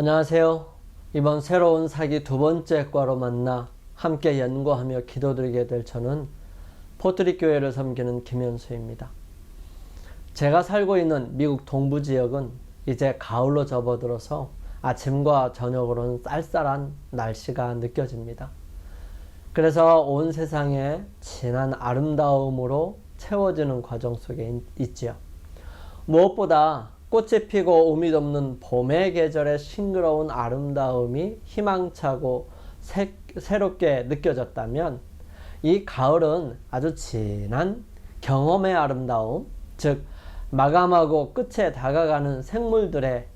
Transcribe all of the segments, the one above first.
안녕하세요. 이번 새로운 사기 두 번째 과로 만나 함께 연구하며 기도드리게 될 저는 포트릭 교회를 섬기는 김현수입니다. 제가 살고 있는 미국 동부 지역은 이제 가을로 접어들어서 아침과 저녁으로는 쌀쌀한 날씨가 느껴집니다. 그래서 온 세상에 진한 아름다움으로 채워지는 과정 속에 있지요. 무엇보다 꽃이 피고 오미 덮는 봄의 계절의 싱그러운 아름다움이 희망차고 새, 새롭게 느껴졌다면 이 가을은 아주 진한 경험의 아름다움, 즉 마감하고 끝에 다가가는 생물들의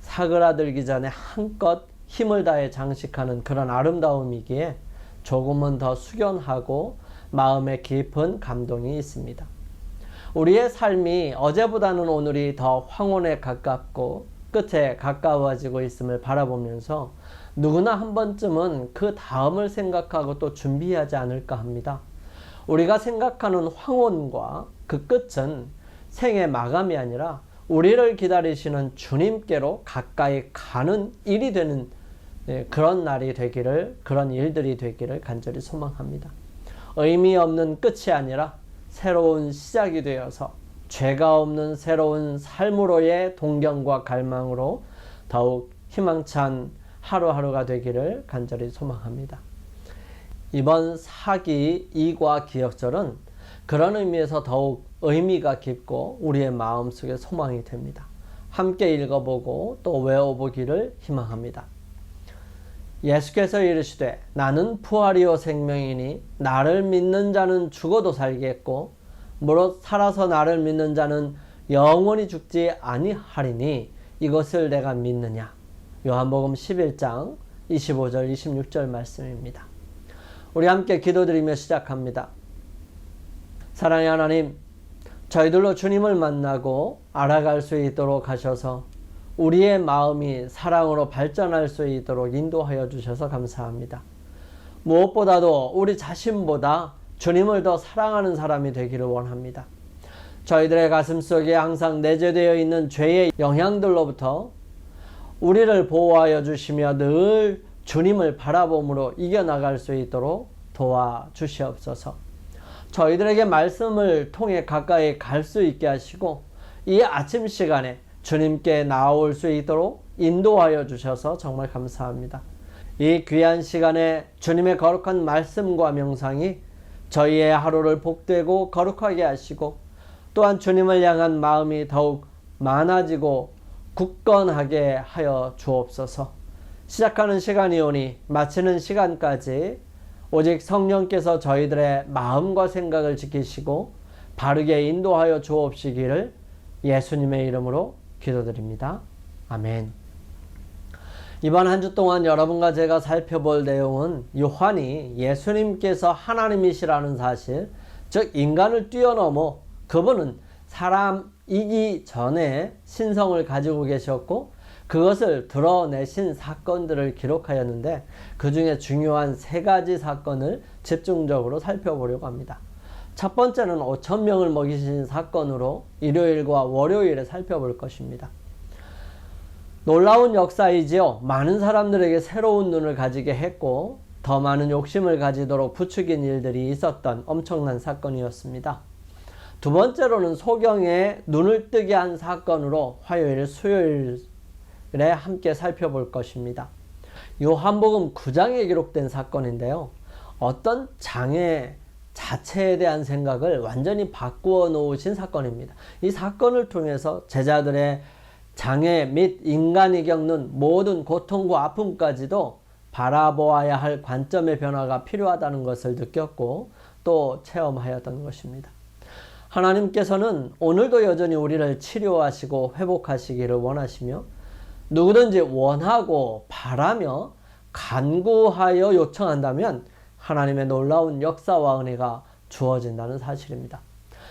사그라들기 전에 한껏 힘을 다해 장식하는 그런 아름다움이기에 조금은 더 숙연하고 마음에 깊은 감동이 있습니다. 우리의 삶이 어제보다는 오늘이 더 황혼에 가깝고 끝에 가까워지고 있음을 바라보면서 누구나 한 번쯤은 그 다음을 생각하고 또 준비하지 않을까 합니다. 우리가 생각하는 황혼과 그 끝은 생의 마감이 아니라 우리를 기다리시는 주님께로 가까이 가는 일이 되는 예, 그런 날이 되기를, 그런 일들이 되기를 간절히 소망합니다. 의미 없는 끝이 아니라 새로운 시작이 되어서 죄가 없는 새로운 삶으로의 동경과 갈망으로 더욱 희망찬 하루하루가 되기를 간절히 소망합니다. 이번 사기 이과 기억절은 그런 의미에서 더욱 의미가 깊고 우리의 마음속에 소망이 됩니다. 함께 읽어보고 또 외워보기를 희망합니다. 예수께서 이르시되 나는 부활이요 생명이니 나를 믿는 자는 죽어도 살겠고 무릇 살아서 나를 믿는 자는 영원히 죽지 아니하리니 이것을 내가 믿느냐. 요한복음 11장 25절 26절 말씀입니다. 우리 함께 기도드리며 시작합니다. 사랑의 하나님, 저희들로 주님을 만나고 알아갈 수 있도록 하셔서 우리의 마음이 사랑으로 발전할 수 있도록 인도하여 주셔서 감사합니다. 무엇보다도 우리 자신보다 주님을 더 사랑하는 사람이 되기를 원합니다. 저희들의 가슴 속에 항상 내재되어 있는 죄의 영향들로부터 우리를 보호하여 주시며 늘 주님을 바라봄으로 이겨나갈 수 있도록 도와 주시옵소서. 저희들에게 말씀을 통해 가까이 갈 수 있게 하시고 이 아침 시간에 주님께 나올 수 있도록 인도하여 주셔서 정말 감사합니다. 이 귀한 시간에 주님의 거룩한 말씀과 명상이 저희의 하루를 복되고 거룩하게 하시고 또한 주님을 향한 마음이 더욱 많아지고 굳건하게 하여 주옵소서. 시작하는 시간이 오니 마치는 시간까지 오직 성령께서 저희들의 마음과 생각을 지키시고 바르게 인도하여 주옵시기를 예수님의 이름으로 기도드립니다. 아멘. 이번 한 주 동안 여러분과 제가 살펴볼 내용은 요한이 예수님께서 하나님이시라는 사실, 즉 인간을 뛰어넘어 그분은 사람이기 전에 신성을 가지고 계셨고 그것을 드러내신 사건들을 기록하였는데 그 중에 중요한 세 가지 사건을 집중적으로 살펴보려고 합니다. 첫 번째는 5천 명을 먹이신 사건으로 일요일과 월요일에 살펴볼 것입니다. 놀라운 역사이지요. 많은 사람들에게 새로운 눈을 가지게 했고 더 많은 욕심을 가지도록 부추긴 일들이 있었던 엄청난 사건이었습니다. 두 번째로는 소경에 눈을 뜨게 한 사건으로 화요일, 수요일에 함께 살펴볼 것입니다. 요한복음 9장에 기록된 사건인데요. 어떤 장애 자체에 대한 생각을 완전히 바꾸어 놓으신 사건입니다. 이 사건을 통해서 제자들의 장애 및 인간이 겪는 모든 고통과 아픔까지도 바라보아야 할 관점의 변화가 필요하다는 것을 느꼈고 또 체험하였던 것입니다. 하나님께서는 오늘도 여전히 우리를 치료하시고 회복하시기를 원하시며 누구든지 원하고 바라며 간구하여 요청한다면 하나님의 놀라운 역사와 은혜가 주어진다는 사실입니다.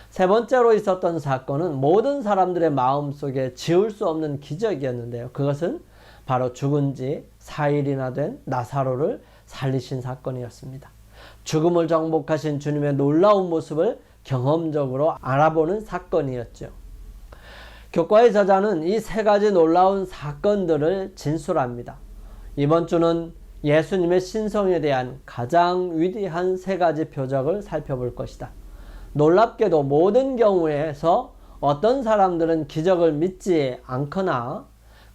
세 번째로 있었던 사건은 모든 사람들의 마음 속에 지울 수 없는 기적이었는데요. 그것은 바로 죽은 지 4일이나 된 나사로를 살리신 사건이었습니다. 죽음을 정복하신 주님의 놀라운 모습을 경험적으로 알아보는 사건이었죠. 교과의 저자는 이 세 가지 놀라운 사건들을 진술합니다. 이번 주는 예수님의 신성에 대한 가장 위대한 세 가지 표적을 살펴볼 것이다. 놀랍게도 모든 경우에서 어떤 사람들은 기적을 믿지 않거나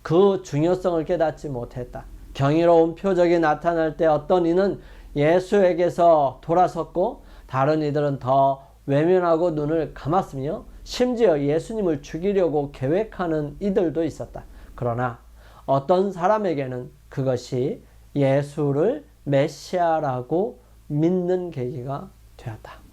그 중요성을 깨닫지 못했다. 경이로운 표적이 나타날 때 어떤 이는 예수에게서 돌아섰고 다른 이들은 더 외면하고 눈을 감았으며 심지어 예수님을 죽이려고 계획하는 이들도 있었다. 그러나 어떤 사람에게는 그것이 예수를 메시아라고 믿는 계기가 되었다.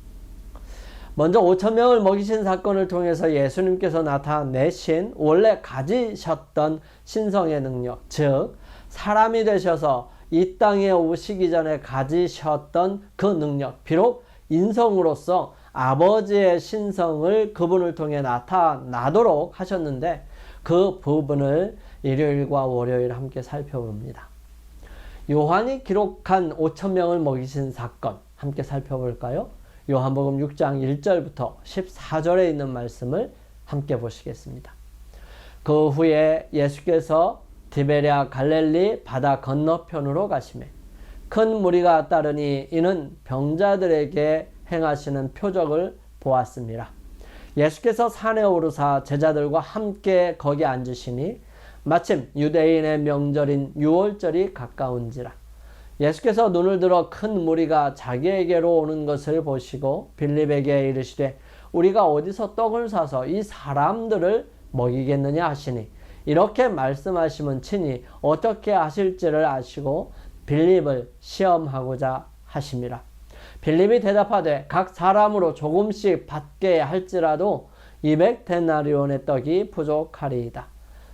먼저 5천 명을 먹이신 사건을 통해서 예수님께서 나타내신 원래 가지셨던 신성의 능력, 즉 사람이 되셔서 이 땅에 오시기 전에 가지셨던 그 능력, 비록 인성으로서 아버지의 신성을 그분을 통해 나타나도록 하셨는데 그 부분을 일요일과 월요일 함께 살펴봅니다. 요한이 기록한 5천 명을 먹이신 사건 함께 살펴볼까요? 요한복음 6장 1절부터 14절에 있는 말씀을 함께 보시겠습니다. 그 후에 예수께서 디베랴 갈릴리 바다 건너편으로 가시매 큰 무리가 따르니 이는 병자들에게 행하시는 표적을 보았습니다. 예수께서 산에 오르사 제자들과 함께 거기 앉으시니 마침 유대인의 명절인 유월절이 가까운지라 예수께서 눈을 들어 큰 무리가 자기에게로 오는 것을 보시고 빌립에게 이르시되 우리가 어디서 떡을 사서 이 사람들을 먹이겠느냐 하시니 이렇게 말씀하시면 친히 어떻게 하실지를 아시고 빌립을 시험하고자 하심이라. 빌립이 대답하되 각 사람으로 조금씩 받게 할지라도 200 데나리온의 떡이 부족하리이다.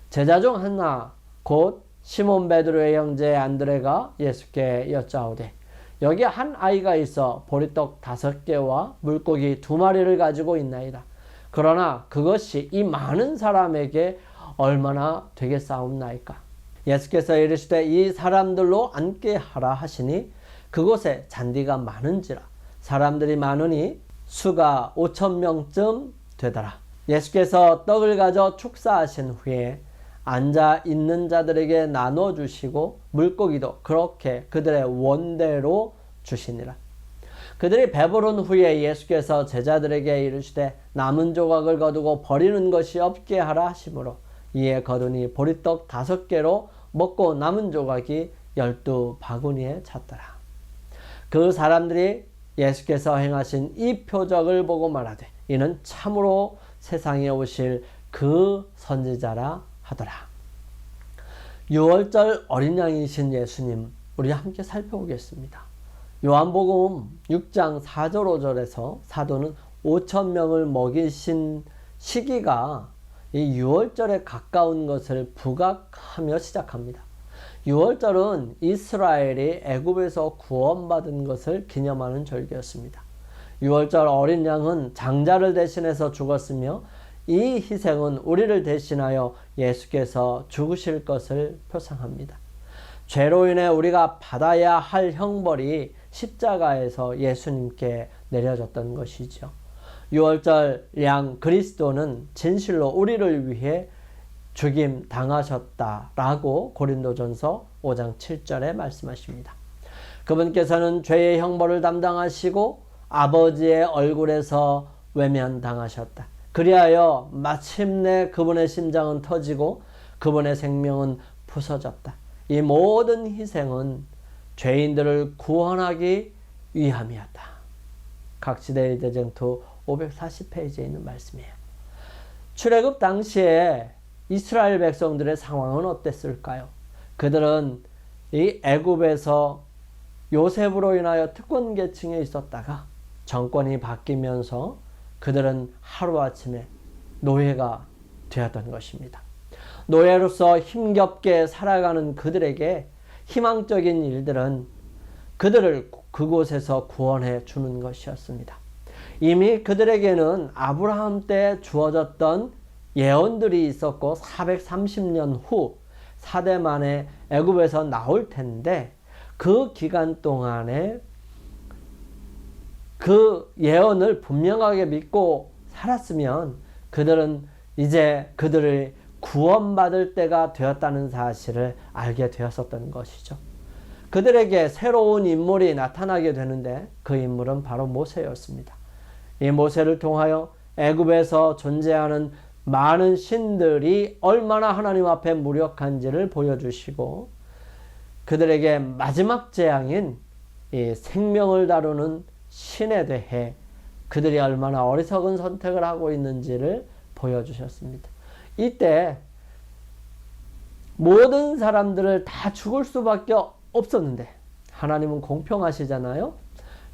제자 중 하나 곧 시몬 베드로의 형제 안드레가 예수께 여짜오되 여기 한 아이가 있어 보리떡 다섯 개와 물고기 두 마리를 가지고 있나이다. 그러나 그것이 이 많은 사람에게 얼마나 되겠사옵나이까. 예수께서 이르시되 이 사람들로 앉게 하라 하시니 그곳에 잔디가 많은지라 사람들이 많으니 수가 5천 명쯤 되더라. 예수께서 떡을 가져 축사하신 후에 앉아 있는 자들에게 나눠 주시고 물고기도 그렇게 그들의 원대로 주시니라. 그들이 배부른 후에 예수께서 제자들에게 이르시되 남은 조각을 거두고 버리는 것이 없게 하라 하시므로 이에 거두니 보리떡 다섯 개로 먹고 남은 조각이 열두 바구니에 찼더라. 그 사람들이 예수께서 행하신 이 표적을 보고 말하되 이는 참으로 세상에 오실 그 선지자라 하더라. 6월절 어린 양이신 예수님 우리 함께 살펴보겠습니다. 요한복음 6장 4절 5절에서 사도는 5천 명을 먹이신 시기가 이 6월절에 가까운 것을 부각하며 시작합니다. 6월절은 이스라엘이 애굽에서 구원받은 것을 기념하는 절기였습니다. 6월절 어린 양은 장자를 대신해서 죽었으며 이 희생은 우리를 대신하여 예수께서 죽으실 것을 표상합니다. 죄로 인해 우리가 받아야 할 형벌이 십자가에서 예수님께 내려졌던 것이죠. 6월절 양 그리스도는 진실로 우리를 위해 죽임 당하셨다라고 고린도전서 5장 7절에 말씀하십니다. 그분께서는 죄의 형벌을 담당하시고 아버지의 얼굴에서 외면당하셨다. 그리하여 마침내 그분의 심장은 터지고 그분의 생명은 부서졌다. 이 모든 희생은 죄인들을 구원하기 위함이었다. 각지대 대쟁투 540페이지에 있는 말씀이에요. 출애굽 당시에 이스라엘 백성들의 상황은 어땠을까요? 그들은 이 애굽에서 요셉으로 인하여 특권 계층에 있었다가 정권이 바뀌면서 그들은 하루아침에 노예가 되었던 것입니다. 노예로서 힘겹게 살아가는 그들에게 희망적인 일들은 그들을 그곳에서 구원해 주는 것이었습니다. 이미 그들에게는 아브라함 때 주어졌던 예언들이 있었고 430년 후 4대 만에 애굽에서 나올 텐데 그 기간 동안에 그 예언을 분명하게 믿고 살았으면 그들은 이제 그들을 구원받을 때가 되었다는 사실을 알게 되었었던 것이죠. 그들에게 새로운 인물이 나타나게 되는데 그 인물은 바로 모세였습니다. 이 모세를 통하여 애굽에서 존재하는 많은 신들이 얼마나 하나님 앞에 무력한지를 보여주시고 그들에게 마지막 재앙인 이 생명을 다루는 신에 대해 그들이 얼마나 어리석은 선택을 하고 있는지를 보여주셨습니다. 이때 모든 사람들을 다 죽을 수밖에 없었는데 하나님은 공평하시잖아요.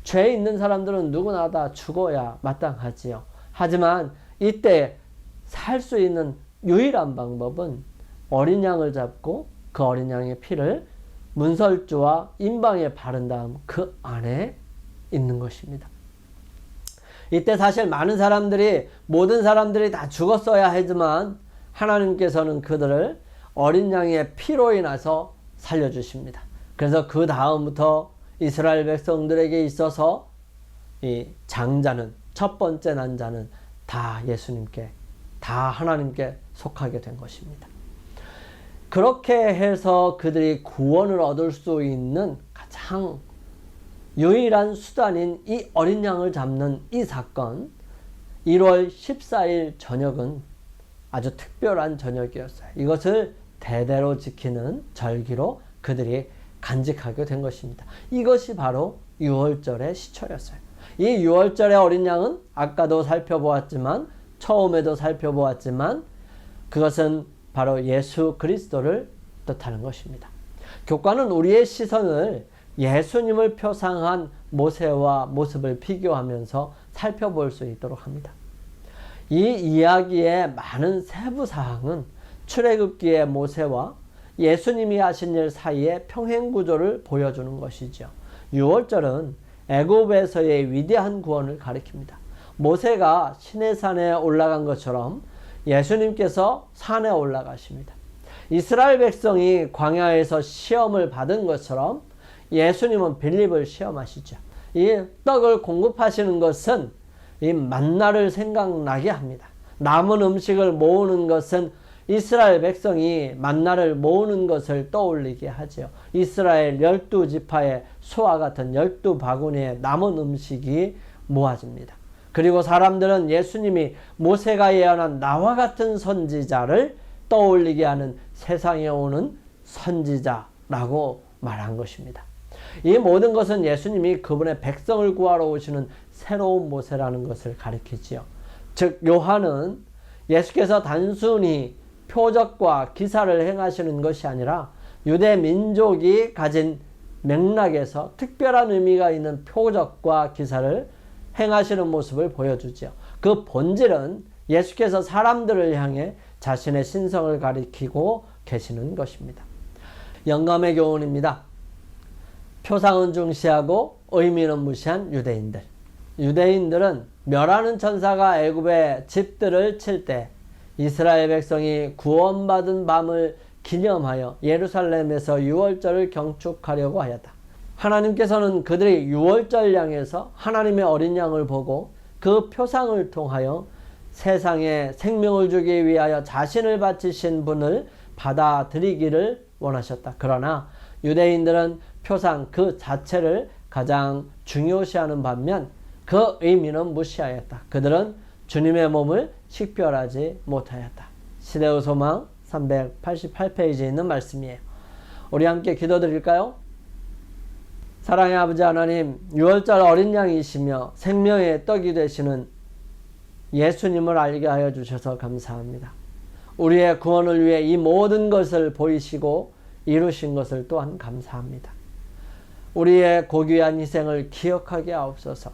죄 있는 사람들은 누구나 다 죽어야 마땅하지요. 하지만 이때 살 수 있는 유일한 방법은 어린 양을 잡고 그 어린 양의 피를 문설주와 임방에 바른 다음 그 안에 있는 것입니다. 이때 사실 많은 사람들이 모든 사람들이 다 죽었어야 하지만 하나님께서는 그들을 어린 양의 피로 인해서 살려주십니다. 그래서 그 다음부터 이스라엘 백성들에게 있어서 이 장자는 첫 번째 난자는 다 예수님께 다 하나님께 속하게 된 것입니다. 그렇게 해서 그들이 구원을 얻을 수 있는 가장 유일한 수단인 이 어린 양을 잡는 이 사건 1월 14일 저녁은 아주 특별한 저녁이었어요. 이것을 대대로 지키는 절기로 그들이 간직하게 된 것입니다. 이것이 바로 6월절의 시초였어요. 이 6월절의 어린 양은 아까도 살펴보았지만 처음에도 살펴보았지만 그것은 바로 예수 그리스도를 뜻하는 것입니다. 교과는 우리의 시선을 예수님을 표상한 모세와 모습을 비교하면서 살펴볼 수 있도록 합니다. 이 이야기의 많은 세부 사항은 출애굽기의 모세와 예수님이 하신 일 사이의 평행 구조를 보여주는 것이죠. 6월절은 애굽에서의 위대한 구원을 가리킵니다. 모세가 시내산에 올라간 것처럼 예수님께서 산에 올라가십니다. 이스라엘 백성이 광야에서 시험을 받은 것처럼 예수님은 빌립을 시험하시죠. 이 떡을 공급하시는 것은 이 만나를 생각나게 합니다. 남은 음식을 모으는 것은 이스라엘 백성이 만나를 모으는 것을 떠올리게 하죠. 이스라엘 열두 지파의 소와 같은 열두 바구니에 남은 음식이 모아집니다. 그리고 사람들은 예수님이 모세가 예언한 나와 같은 선지자를 떠올리게 하는 세상에 오는 선지자라고 말한 것입니다. 이 모든 것은 예수님이 그분의 백성을 구하러 오시는 새로운 모세라는 것을 가리키지요. 즉 요한은 예수께서 단순히 표적과 기사를 행하시는 것이 아니라 유대 민족이 가진 맥락에서 특별한 의미가 있는 표적과 기사를 행하시는 모습을 보여주죠. 그 본질은 예수께서 사람들을 향해 자신의 신성을 가리키고 계시는 것입니다. 영감의 교훈입니다. 표상은 중시하고 의미는 무시한 유대인들. 유대인들은 멸하는 천사가 애굽의 집들을 칠 때 이스라엘 백성이 구원받은 밤을 기념하여 예루살렘에서 유월절을 경축하려고 하였다. 하나님께서는 그들이 유월절 향해서 하나님의 어린 양을 보고 그 표상을 통하여 세상에 생명을 주기 위하여 자신을 바치신 분을 받아들이기를 원하셨다. 그러나 유대인들은 표상 그 자체를 가장 중요시하는 반면 그 의미는 무시하였다. 그들은 주님의 몸을 식별하지 못하였다. 시대의 소망 388페이지에 있는 말씀이에요. 우리 함께 기도드릴까요? 사랑의 아버지 하나님, 6월절 어린 양이시며 생명의 떡이 되시는 예수님을 알게 하여 주셔서 감사합니다. 우리의 구원을 위해 이 모든 것을 보이시고 이루신 것을 또한 감사합니다. 우리의 고귀한 희생을 기억하게 하옵소서.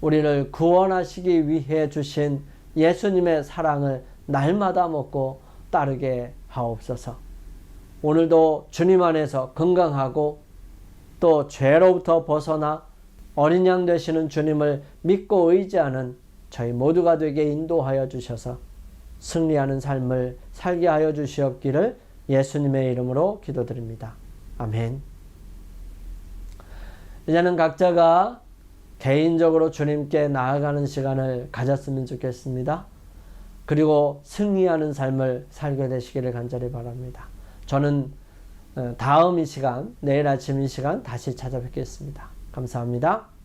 우리를 구원하시기 위해 주신 예수님의 사랑을 날마다 먹고 따르게 하옵소서. 오늘도 주님 안에서 건강하고 또 죄로부터 벗어나 어린 양 되시는 주님을 믿고 의지하는 저희 모두가 되게 인도하여 주셔서 승리하는 삶을 살게 하여 주시옵기를 예수님의 이름으로 기도드립니다. 아멘. 이제는 각자가 개인적으로 주님께 나아가는 시간을 가졌으면 좋겠습니다. 그리고 승리하는 삶을 살게 되시기를 간절히 바랍니다. 저는 어, 다음 이 시간, 내일 아침 이 시간 다시 찾아뵙겠습니다. 감사합니다.